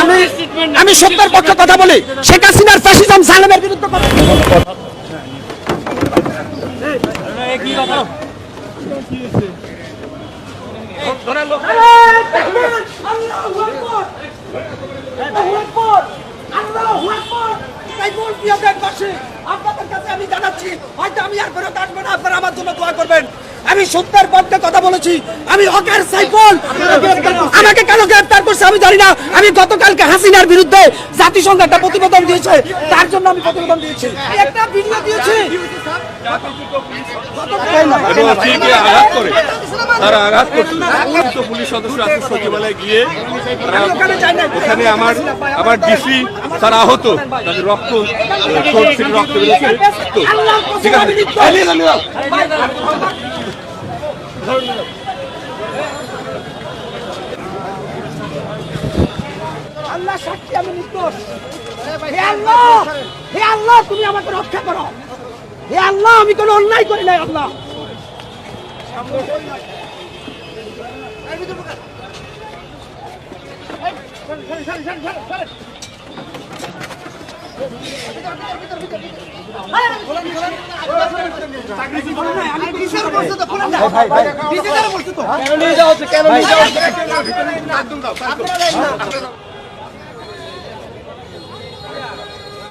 আমি আমি সত্যের পক্ষে কথা বলি শেখ হাসিনার ফ্যাসিজম সালেমের বিরুদ্ধে আপনাদের কাছে আমি জানাচ্ছি হয়তো আমি আর ফেরত আসব না আপনারা আমার জন্য দোয়া করবেন আমি সত্যের পক্ষে কথা বলেছি আমি হকের সাইফল। আমাকে কেন গ্রেফতার করছে আমি জানি না। আমি গতকালকে হাসিনার বিরুদ্ধে জাতিসংঘ একটা প্রতিবেদন দিয়েছে তার জন্য আমি প্রতিবেদন দিয়েছি। একটা ভিডিও দিয়েছি। এবং চিকে আঘাত করে তারা আঘাত করছে পুলিশ সদস্য আছে সচিবালয়ে গিয়ে ওখানে আমার আমার ডিসি তারা আহত তাদের রক্ত রক্ত ঠিক আছে আল্লাহ সাক্ষী আমি নির্দোষ হে আল্লাহ হে আল্লাহ তুমি আমাকে রক্ষা করো হে আল্লাহ আমি কোনো অন্যায় করি নাই আল্লাহ কেন নিয়ে যাওয়া হচ্ছে কেন নিয়ে যাওয়া হচ্ছে